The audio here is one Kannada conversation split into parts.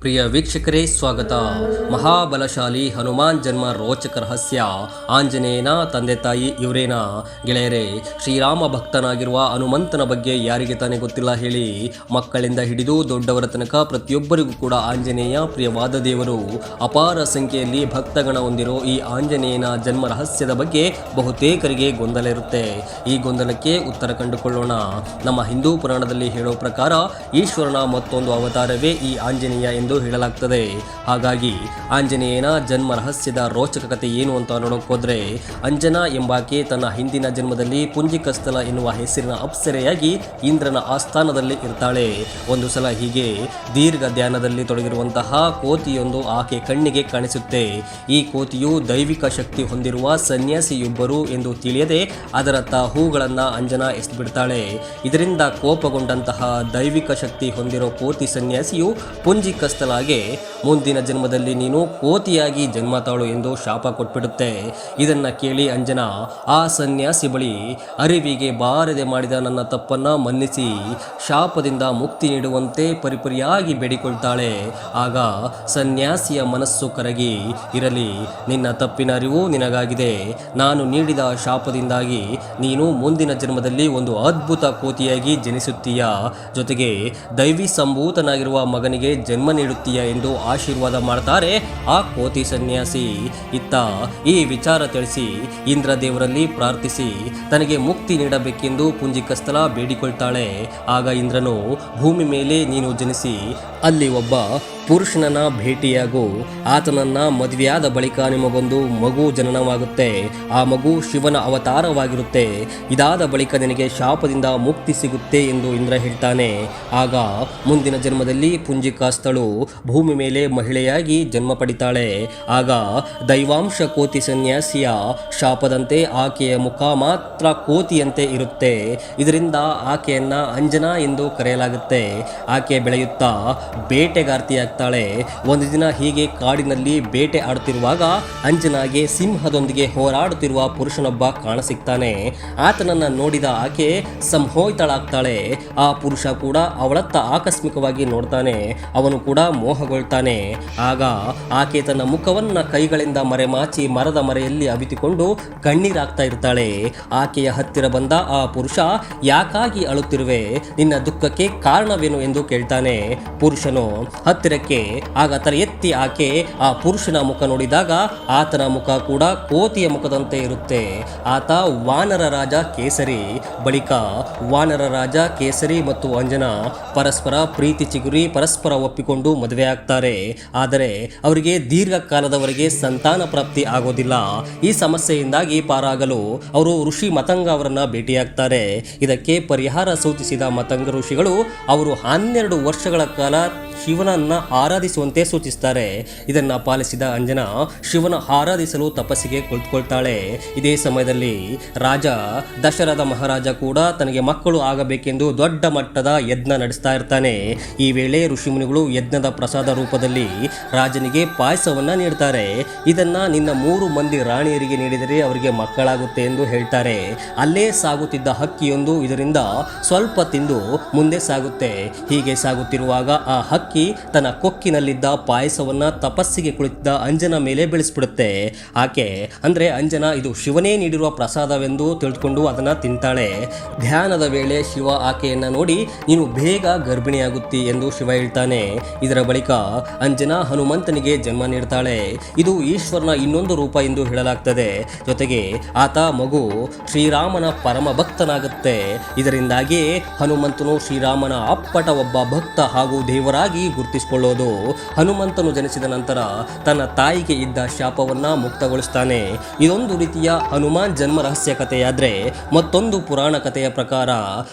ಪ್ರಿಯ ವೀಕ್ಷಕರೇ, ಸ್ವಾಗತ. ಮಹಾಬಲಶಾಲಿ ಹನುಮಾನ್ ಜನ್ಮ ರೋಚಕ ರಹಸ್ಯ. ಆಂಜನೇಯನ ತಂದೆ ತಾಯಿ ಇವರೇನ? ಗೆಳೆಯರೇ, ಶ್ರೀರಾಮ ಭಕ್ತನಾಗಿರುವ ಹನುಮಂತನ ಬಗ್ಗೆ ಯಾರಿಗೆ ತಾನೇ ಗೊತ್ತಿಲ್ಲ ಹೇಳಿ. ಮಕ್ಕಳಿಂದ ಹಿಡಿದು ದೊಡ್ಡವರ ತನಕ ಪ್ರತಿಯೊಬ್ಬರಿಗೂ ಕೂಡ ಆಂಜನೇಯ ಪ್ರಿಯವಾದ ದೇವರು. ಅಪಾರ ಸಂಖ್ಯೆಯಲ್ಲಿ ಭಕ್ತಗಣ ಹೊಂದಿರೋ ಈ ಆಂಜನೇಯನ ಜನ್ಮ ರಹಸ್ಯದ ಬಗ್ಗೆ ಬಹುತೇಕರಿಗೆ ಗೊಂದಲ ಇರುತ್ತೆ. ಈ ಗೊಂದಲಕ್ಕೆ ಉತ್ತರ ಕಂಡುಕೊಳ್ಳೋಣ. ನಮ್ಮ ಹಿಂದೂ ಪುರಾಣದಲ್ಲಿ ಹೇಳೋ ಪ್ರಕಾರ ಈಶ್ವರನ ಮತ್ತೊಂದು ಅವತಾರವೇ ಈ ಆಂಜನೇಯ ಎಂದು ಹೇಳಲಾಗ್ತದೆ. ಹಾಗಾಗಿ ಆಂಜನೇಯನ ಜನ್ಮ ರಹಸ್ಯದ ರೋಚಕ ಕಥೆ ಏನು ಅಂತ ನೋಡೋಕೆ ಹೋದ್ರೆ, ಅಂಜನಾ ಎಂಬಾಕೆ ತನ್ನ ಹಿಂದಿನ ಜನ್ಮದಲ್ಲಿ ಪುಂಜಿಕಸ್ಥಲ ಎನ್ನುವ ಹೆಸರಿನ ಅಪ್ಸರೆಯಾಗಿ ಇಂದ್ರನ ಆಸ್ಥಾನದಲ್ಲಿ ಇರ್ತಾಳೆ. ಒಂದು ಸಲ ಹೀಗೆ ದೀರ್ಘ ಧ್ಯಾನದಲ್ಲಿ ತೊಡಗಿರುವಂತಹ ಕೋತಿಯೊಂದು ಆಕೆ ಕಣ್ಣಿಗೆ ಕಾಣಿಸುತ್ತೆ. ಈ ಕೋತಿಯು ದೈವಿಕ ಶಕ್ತಿ ಹೊಂದಿರುವ ಸನ್ಯಾಸಿಯೊಬ್ಬರು ಎಂದು ತಿಳಿಯದೆ ಅದರತ್ತ ಹೂಗಳನ್ನು ಅಂಜನಾ ಎಸೆದ್ಬಿಡ್ತಾಳೆ. ಇದರಿಂದ ಕೋಪಗೊಂಡಂತಹ ದೈವಿಕ ಶಕ್ತಿ ಹೊಂದಿರೋ ಕೋತಿ ಸನ್ಯಾಸಿಯು ಪುಂಜಿಕಸ್ಥಲಾಗೆ ಮುಂದಿನ ಜನ್ಮದಲ್ಲಿ ನೀನು ಕೋತಿಯಾಗಿ ಜನ್ಮ ತಾಳು ಎಂದು ಶಾಪ ಕೊಟ್ಬಿಡುತ್ತೆ. ಇದನ್ನ ಕೇಳಿ ಅಂಜನಾ, ಆ ಸನ್ಯಾಸಿ ಬಳಿ ಅರಿವಿಗೆ ಬಾರದೆ ಮಾಡಿದ ನನ್ನ ತಪ್ಪನ್ನ ಮನ್ನಿಸಿ ಶಾಪದಿಂದ ಮುಕ್ತಿ ನೀಡುವಂತೆ ಪರಿಪರಿಯಾಗಿ ಬೇಡಿಕೊಳ್ತಾಳೆ. ಆಗ ಸನ್ಯಾಸಿಯ ಮನಸ್ಸು ಕರಗಿ, ಇರಲಿ, ನಿನ್ನ ತಪ್ಪಿನ ಅರಿವು ನಿನಗಾಗಿದೆ. ನಾನು ನೀಡಿದ ಶಾಪದಿಂದಾಗಿ ನೀನು ಮುಂದಿನ ಜನ್ಮದಲ್ಲಿ ಒಂದು ಅದ್ಭುತ ಕೋತಿಯಾಗಿ ಜನಿಸುತ್ತೀಯ? ಜೊತೆಗೆ ದೈವಿ ಸಂಭೂತನಾಗಿರುವ ಮಗನಿಗೆ ಜನ್ಮ ನೀಡುತ್ತೀಯ ಎಂದು ಆಶೀರ್ವಾದ ಮಾಡ್ತಾರೆ ಆ ಕೋತಿ ಸನ್ಯಾಸಿ. ಇತ್ತ ಈ ವಿಚಾರ ತಿಳಿಸಿ ಇಂದ್ರ ದೇವರಲ್ಲಿ ಪ್ರಾರ್ಥಿಸಿ, ತನಗೆ ಮುಕ್ತಿ ನೀಡಬೇಕೆಂದು ಪುಂಜಿಕಸ್ಥಲ ಬೇಡಿಕೊಳ್ತಾಳೆ. ಆಗ ಇಂದ್ರನು, ಭೂಮಿ ಮೇಲೆ ನೀನು ಜನಿಸಿ, ಅಲ್ಲಿ ಒಬ್ಬ ಪುರುಷನನ್ನ ಭೇಟಿಯಾಗು, ಆತನನ್ನ ಮದುವೆಯಾದ ಬಳಿಕ ನಿಮಗೊಂದು ಮಗು ಜನನವಾಗುತ್ತೆ. ಆ ಮಗು ಶಿವನ ಅವತಾರವಾಗಿರುತ್ತೆ. ಇದಾದ ಬಳಿಕ ನಿನಗೆ ಶಾಪದಿಂದ ಮುಕ್ತಿ ಸಿಗುತ್ತೆ ಎಂದು ಇಂದ್ರ ಹೇಳ್ತಾನೆ. ಆಗ ಮುಂದಿನ ಜನ್ಮದಲ್ಲಿ ಪುಂಜಿಕಾಸ್ತಳು ಭೂಮಿ ಮೇಲೆ ಮಹಿಳೆಯಾಗಿ ಜನ್ಮ ಪಡಿತಾಳೆ. ಆಗ ದೈವಾಂಶ ಕೋತಿ ಸನ್ಯಾಸಿಯ ಶಾಪದಂತೆ ಆಕೆಯ ಮುಖ ಮಾತ್ರ ಕೋತಿಯಂತೆ ಇರುತ್ತೆ. ಇದರಿಂದ ಆಕೆಯನ್ನ ಅಂಜನಾ ಎಂದು ಕರೆಯಲಾಗುತ್ತೆ. ಆಕೆ ಬೆಳೆಯುತ್ತಾ ಬೇಟೆಗಾರ್ತಿಯಾಗ್ತಾಳೆ ಒಂದು ದಿನ ಹೀಗೆ ಕಾಡಿನಲ್ಲಿ ಬೇಟೆ ಆಡುತ್ತಿರುವಾಗ ಅಂಜನಾಗೆ ಸಿಂಹದೊಂದಿಗೆ ಹೋರಾಡುತ್ತಿರುವ ಪುರುಷನೊಬ್ಬ ಕಾಣಸಿಗ್ತಾನೆ ಆತನನ್ನ ನೋಡಿದ ಆಕೆ ಸಂಹೋಯಿತಳಾಗ್ತಾಳೆ. ಆ ಪುರುಷ ಕೂಡ ಅವಳತ್ತ ಆಕಸ್ಮಿಕವಾಗಿ ನೋಡ್ತಾನೆ. ಅವನು ಕೂಡ ಮೋಹಗೊಳ್ತಾನೆ. ಆಗ ಆಕೆ ತನ್ನ ಮುಖವನ್ನ ಕೈಗಳಿಂದ ಮರೆಮಾಚಿ ಮರದ ಮರೆಯಲ್ಲಿ ಅವಿತುಕೊಂಡು ಕಣ್ಣೀರಾಗ್ತಾ ಇರ್ತಾಳೆ. ಆಕೆಯ ಹತ್ತಿರ ಬಂದ ಆ ಪುರುಷ, ಯಾಕಾಗಿ ಅಳುತ್ತಿರುವೆ? ನಿನ್ನ ದುಃಖಕ್ಕೆ ಕಾರಣವೇನು? ಎಂದು ಕೇಳ್ತಾನೆ. ಪುರುಷನು, ಹತ್ತಿರಕ್ಕೆ ಆಗ ತಲೆ ಎತ್ತಿ ಆಕೆ ಆ ಪುರುಷನ ಮುಖ ನೋಡಿದಾಗ ಆತನ ಮುಖ ಕೂಡ ಕೋತಿಯ ಮುಖದಂತೆ ಇರುತ್ತೆ. ಆತ ವಾನರ ರಾಜ ಕೇಸರಿ. ಬಳಿಕ ವಾನರ ರಾಜ ಕೇಸರಿ ಮತ್ತು ಅಂಜನಾ ಪರಸ್ಪರ ಪ್ರೀತಿ ಚಿಗುರಿ, ಪರಸ್ಪರ ಒಪ್ಪಿಕೊಂಡು ಮದುವೆ ಆಗ್ತಾರೆ. ಆದರೆ ಅವರಿಗೆ ದೀರ್ಘಕಾಲದವರೆಗೆ ಸಂತಾನ ಪ್ರಾಪ್ತಿ ಆಗೋದಿಲ್ಲ. ಈ ಸಮಸ್ಯೆಯಿಂದಾಗಿ ಪಾರಾಗಲು ಅವರು ಋಷಿ ಮತಂಗ ಅವರನ್ನ ಭೇಟಿಯಾಗ್ತಾರೆ. ಇದಕ್ಕೆ ಪರಿಹಾರ ಸೂಚಿಸಿದ ಮತಂಗ ಋಷಿಗಳು ಅವರು ಹನ್ನೆರಡು ವರ್ಷಗಳ ಕಾಲ ಶಿವನನ್ನ ಆರಾಧಿಸುವಂತೆ ಸೂಚಿಸ್ತಾರೆ. ಇದನ್ನ ಪಾಲಿಸಿದ ಅಂಜನಾ ಶಿವನ ಆರಾಧಿಸಲು ತಪಸ್ಸಿಗೆ ಕುಳಿತುಕೊಳ್ತಾಳೆ. ಇದೇ ಸಮಯದಲ್ಲಿ ರಾಜ ದಶರಥ ಮಹಾರಾಜ ಕೂಡ ತನಗೆ ಮಕ್ಕಳು ಆಗಬೇಕೆಂದು ದೊಡ್ಡ ಮಟ್ಟದ ಯಜ್ಞ ನಡೆಸ್ತಾ ಇರ್ತಾನೆ. ಈ ವೇಳೆ ಋಷಿಮುನಿಗಳು ಯಜ್ಞದ ಪ್ರಸಾದ ರೂಪದಲ್ಲಿ ರಾಜನಿಗೆ ಪಾಯಸವನ್ನ ನೀಡ್ತಾರೆ. ಇದನ್ನ ನಿನ್ನ ಮೂರು ಮಂದಿ ರಾಣಿಯರಿಗೆ ನೀಡಿದರೆ ಅವರಿಗೆ ಮಕ್ಕಳಾಗುತ್ತೆ ಎಂದು ಹೇಳ್ತಾರೆ. ಅಲ್ಲೇ ಸಾಗುತ್ತಿದ್ದ ಹಕ್ಕಿಯೊಂದು ಇದರಿಂದ ಸ್ವಲ್ಪ ತಿಂದು ಮುಂದೆ ಸಾಗುತ್ತೆ. ಹೀಗೆ ಸಾಗುತ್ತಿರುವಾಗ ಆ ಹಕ್ಕಿ ತನ್ನ ಕೊಕ್ಕಿನಲ್ಲಿದ್ದ ಪಾಯಸವನ್ನ ತಪಸ್ಸಿಗೆ ಕುಳಿತಿದ್ದ ಅಂಜನ ಮೇಲೆ ಬೆಳೆಸ್ಬಿಡುತ್ತೆ. ಆಕೆ, ಅಂದ್ರೆ ಅಂಜನ, ಇದು ಶಿವನೇ ನೀಡಿರುವ ಪ್ರಸಾದವೆಂದು ತಿಳಿದುಕೊಂಡು ಅದನ್ನ ತಿಂತಾಳೆ. ಧ್ಯಾನದ ವೇಳೆ ಶಿವ ಆಕೆಯನ್ನ ನೋಡಿ, ನೀನು ಬೇಗ ಗರ್ಭಿಣಿಯಾಗುತ್ತಿ ಎಂದು ಶಿವ ಹೇಳ್ತಾನೆ. ಇದರ ಬಳಿಕ ಅಂಜನ ಹನುಮಂತನಿಗೆ ಜನ್ಮ ನೀಡ್ತಾಳೆ. ಇದು ಈಶ್ವರನ ಇನ್ನೊಂದು ರೂಪ ಎಂದು ಹೇಳಲಾಗ್ತದೆ. ಜೊತೆಗೆ ಆತ ಮಗು ಶ್ರೀರಾಮನ ಪರಮ ಭಕ್ತನಾಗುತ್ತೆ ಇದರಿಂದಾಗಿ ಹನುಮಂತನು ಶ್ರೀರಾಮನ ಅಪ್ಪಟ ಒಬ್ಬ ಭಕ್ತ ಹಾಗೂ ದೇವರಾಗಿ ಹನುಮಂತನು ಜನಿಸಿದ ನಂತರ ತನ್ನ ತಾಯಿಗೆ ಇದ್ದ ಶಾಪವನ್ನ ಮುಕ್ತಗೊಳಿಸ್ತಾನೆ. ಇದೊಂದು ರೀತಿಯ ಹನುಮಾನ್ ಜನ್ಮ ರಹಸ್ಯ ಕಥೆಯಾದ್ರೆ ಮತ್ತೊಂದು ಪುರಾಣ ಕಥೆಯ ಪ್ರಕಾರ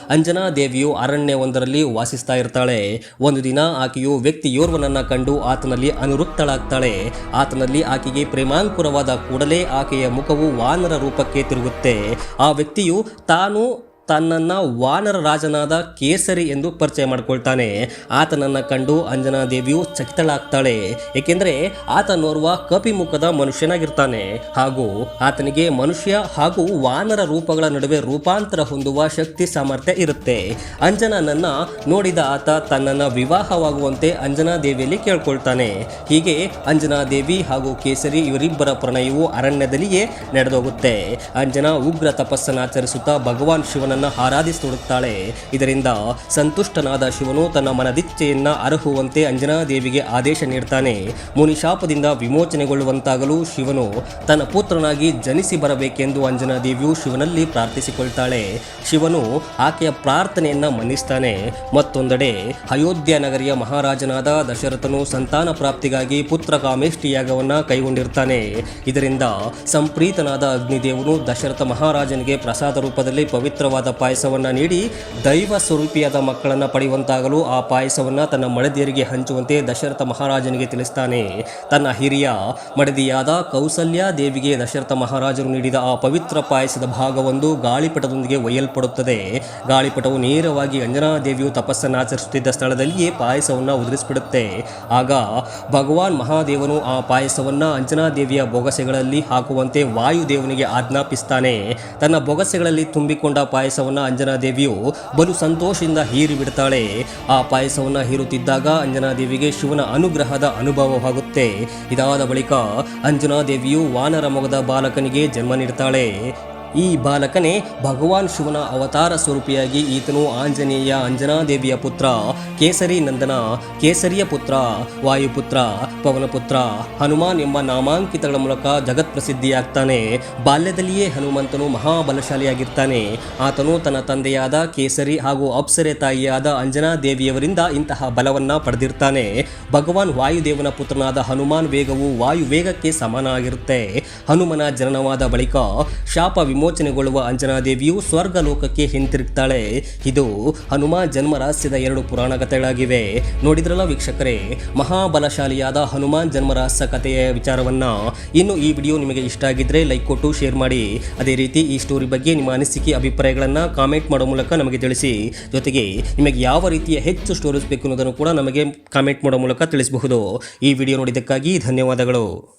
ಅಂಜನಾ ದೇವಿಯು ಅರಣ್ಯವೊಂದರಲ್ಲಿ ವಾಸಿಸ್ತಾ ಇರ್ತಾಳೆ. ಒಂದು ದಿನ ಆಕೆಯು ವ್ಯಕ್ತಿಯೋರ್ವನನ್ನ ಕಂಡು ಆತನಲ್ಲಿ ಅನುರುಕ್ತಳಾಗ್ತಾಳೆ ಆತನಲ್ಲಿ ಆಕೆಗೆ ಪ್ರೇಮಾಂಕುರವಾದ ಕೂಡಲೇ ಆಕೆಯ ಮುಖವು ವಾನರ ರೂಪಕ್ಕೆ ತಿರುಗುತ್ತೆ. ಆ ವ್ಯಕ್ತಿಯು ತಾನು ತನ್ನನ್ನ ವಾನರ ರಾಜನಾದ ಕೇಸರಿ ಎಂದು ಪರಿಚಯ ಮಾಡಿಕೊಳ್ತಾನೆ. ಆತನನ್ನ ಕಂಡು ಅಂಜನಾ ದೇವಿಯು ಚಕಿತಳಾಗ್ತಾಳೆ. ಏಕೆಂದರೆ ಆತನೋರ್ವ ಕಪಿಮುಖದ ಮನುಷ್ಯನಾಗಿರ್ತಾನೆ. ಹಾಗೂ ಆತನಿಗೆ ಮನುಷ್ಯ ಹಾಗೂ ವಾನರ ರೂಪಗಳ ನಡುವೆ ರೂಪಾಂತರ ಹೊಂದುವ ಶಕ್ತಿ ಸಾಮರ್ಥ್ಯ ಇರುತ್ತೆ. ಅಂಜನನನ್ನ ನೋಡಿದ ಆತ ತನ್ನನ್ನು ವಿವಾಹವಾಗುವಂತೆ ಅಂಜನಾ ದೇವಿಯಲ್ಲಿ ಕೇಳ್ಕೊಳ್ತಾನೆ. ಹೀಗೆ ಅಂಜನಾ ದೇವಿ ಹಾಗೂ ಕೇಸರಿ ಇವರಿಬ್ಬರ ಪ್ರಣಯವು ಅರಣ್ಯದಲ್ಲಿಯೇ ನಡೆದೋಗುತ್ತೆ. ಅಂಜನಾ ಉಗ್ರ ತಪಸ್ಸನ್ನಾಚರಿಸುತ್ತಾ ಭಗವಾನ್ ಶಿವನನ್ನ ಆರಾಧಿಸಿಡುತ್ತಾಳೆ ಇದರಿಂದ ಸಂತುಷ್ಟನಾದ ಶಿವನು ತನ್ನ ಮನದಿಚ್ಛೆಯನ್ನು ಅರಹುವಂತೆ ಅಂಜನಾ ದೇವಿಗೆ ಆದೇಶ ನೀಡ್ತಾನೆ. ಮುನಿಶಾಪದಿಂದ ವಿಮೋಚನೆಗೊಳ್ಳುವಂತಾಗಲು ಶಿವನು ತನ್ನ ಪುತ್ರನಾಗಿ ಜನಿಸಿ ಬರಬೇಕೆಂದು ಅಂಜನಾ ದೇವಿಯು ಶಿವನಲ್ಲಿ ಪ್ರಾರ್ಥಿಸಿಕೊಳ್ತಾಳೆ. ಶಿವನು ಆಕೆಯ ಪ್ರಾರ್ಥನೆಯನ್ನ ಮನ್ನಿಸ್ತಾನೆ. ಮತ್ತೊಂದೆಡೆ ಅಯೋಧ್ಯ ನಗರಿಯ ಮಹಾರಾಜನಾದ ದಶರಥನು ಸಂತಾನ ಪ್ರಾಪ್ತಿಗಾಗಿ ಪುತ್ರ ಕಾಮೇಷ್ಟಿಯಾಗವನ್ನು ಕೈಗೊಂಡಿರ್ತಾನೆ. ಇದರಿಂದ ಸಂಪ್ರೀತನಾದ ಅಗ್ನಿದೇವನು ದಶರಥ ಮಹಾರಾಜನಿಗೆ ಪ್ರಸಾದ ರೂಪದಲ್ಲಿ ಪವಿತ್ರವಾದ ಪಾಯಸವನ್ನ ನೀಡಿ ದೈವ ಸ್ವರೂಪಿಯಾದ ಮಕ್ಕಳನ್ನ ಪಡೆಯುವಂತಾಗಲು ಆ ಪಾಯಸವನ್ನು ತನ್ನ ಮಡದಿಯರಿಗೆ ಹಂಚುವಂತೆ ದಶರಥ ಮಹಾರಾಜನಿಗೆ ತಿಳಿಸ್ತಾನೆ. ತನ್ನ ಹಿರಿಯ ಮಡದಿಯಾದ ಕೌಸಲ್ಯ ದೇವಿಗೆ ದಶರಥ ಮಹಾರಾಜರು ನೀಡಿದ ಆ ಪವಿತ್ರ ಪಾಯಸದ ಭಾಗವೊಂದು ಗಾಳಿಪಟದೊಂದಿಗೆ ಒಯ್ಯಲ್ಪಡುತ್ತದೆ. ಗಾಳಿಪಟವು ನೇರವಾಗಿ ಅಂಜನಾ ದೇವಿಯು ತಪಸ್ಸನ್ನು ಆಚರಿಸುತ್ತಿದ್ದ ಸ್ಥಳದಲ್ಲಿಯೇ ಪಾಯಸವನ್ನು ಉದುರಿಸಿಬಿಡುತ್ತೆ. ಆಗ ಭಗವಾನ್ ಮಹಾದೇವನು ಆ ಪಾಯಸವನ್ನು ಅಂಜನಾ ದೇವಿಯ ಬೊಗಸೆಗಳಲ್ಲಿ ಹಾಕುವಂತೆ ವಾಯುದೇವನಿಗೆ ಆಜ್ಞಾಪಿಸ್ತಾನೆ. ತನ್ನ ಬೊಗಸೆಗಳಲ್ಲಿ ತುಂಬಿಕೊಂಡ ಪಾಯಸವನ್ನು ಅಂಜನಾದೇವಿಯು ಬಲು ಸಂತೋಷದಿಂದ ಹೀರಿ ಬಿಡ್ತಾಳೆ. ಆ ಪಾಯಸವನ್ನು ಹೀರುತ್ತಿದ್ದಾಗ ಅಂಜನಾದೇವಿಗೆ ಶಿವನ ಅನುಗ್ರಹದ ಅನುಭವವಾಗುತ್ತೆ ಇದಾದ ಬಳಿಕ ಅಂಜನಾದೇವಿಯು ವಾನರ ಮೊಗದ ಬಾಲಕನಿಗೆ ಜನ್ಮ ನೀಡ್ತಾಳೆ. ಈ ಬಾಲಕನೇ ಭಗವಾನ್ ಶಿವನ ಅವತಾರ ಸ್ವರೂಪಿಯಾಗಿ ಈತನು ಆಂಜನೇಯ ಅಂಜನಾದೇವಿಯ ಪುತ್ರ, ಕೇಸರಿ ನಂದನ, ಕೇಸರಿಯ ಪುತ್ರ, ವಾಯುಪುತ್ರ, ಪವನಪುತ್ರ, ಹನುಮಾನ್ ಎಂಬ ನಾಮಾಂಕಿತಗಳ ಮೂಲಕ ಜಗತ್ ಪ್ರಸಿದ್ಧಿಯಾಗ್ತಾನೆ ಬಾಲ್ಯದಲ್ಲಿಯೇ ಹನುಮಂತನು ಮಹಾಬಲಶಾಲಿಯಾಗಿರ್ತಾನೆ. ಆತನು ತನ್ನ ತಂದೆಯಾದ ಕೇಸರಿ ಹಾಗೂ ಅಪ್ಸರೆ ತಾಯಿಯಾದ ಅಂಜನಾ ದೇವಿಯವರಿಂದ ಇಂತಹ ಬಲವನ್ನ ಪಡೆದಿರ್ತಾನೆ. ಭಗವಾನ್ ವಾಯುದೇವನ ಪುತ್ರನಾದ ಹನುಮಾನ್ ವೇಗವು ವಾಯು ವೇಗಕ್ಕೆ ಸಮಾನವಾಗಿರುತ್ತೆ ಹನುಮನ ಜನನವಾದ ಬಳಿಕ ಶಾಪ ವಿಮೋಚನೆಗೊಳ್ಳುವ ಅಂಜನಾದೇವಿಯು ಸ್ವರ್ಗ ಲೋಕಕ್ಕೆ ಹಿಂತಿರುಗ್ತಾಳೆ. ಇದು ಹನುಮ ಜನ್ಮ ರಹಸ್ಯದ ಎರಡು ಪುರಾಣ ಕಥೆಗಳಾಗಿವೆ. ನೋಡಿದ್ರಲ್ಲ ವೀಕ್ಷಕರೇ? ಮಹಾಬಲಶಾಲಿಯಾದ ಹನುಮಾನ್ ಜನ್ಮ ರಹಸ್ಯ ಕಥೆಯ ವಿಚಾರವನ್ನ. ಇನ್ನು ಈ ವಿಡಿಯೋ ನಿಮಗೆ ಇಷ್ಟ ಆಗಿದ್ರೆ ಲೈಕ್ ಕೊಟ್ಟು ಶೇರ್ ಮಾಡಿ. ಅದೇ ರೀತಿ ಈ ಸ್ಟೋರಿ ಬಗ್ಗೆ ನಿಮ್ಮ ಅನಿಸಿಕೆ, ಅಭಿಪ್ರಾಯಗಳನ್ನು ಕಾಮೆಂಟ್ ಮಾಡೋ ಮೂಲಕ ನಮಗೆ ತಿಳಿಸಿ. ಜೊತೆಗೆ ನಿಮಗೆ ಯಾವ ರೀತಿಯ ಹೆಚ್ಚು ಸ್ಟೋರೀಸ್ ಬೇಕು ಅನ್ನೋದನ್ನು ಕೂಡ ನಮಗೆ ಕಾಮೆಂಟ್ ಮಾಡೋ ಮೂಲಕ ತಿಳಿಸಬಹುದು. ಈ ವಿಡಿಯೋ ನೋಡಿದ್ದಕ್ಕಾಗಿ ಧನ್ಯವಾದಗಳು.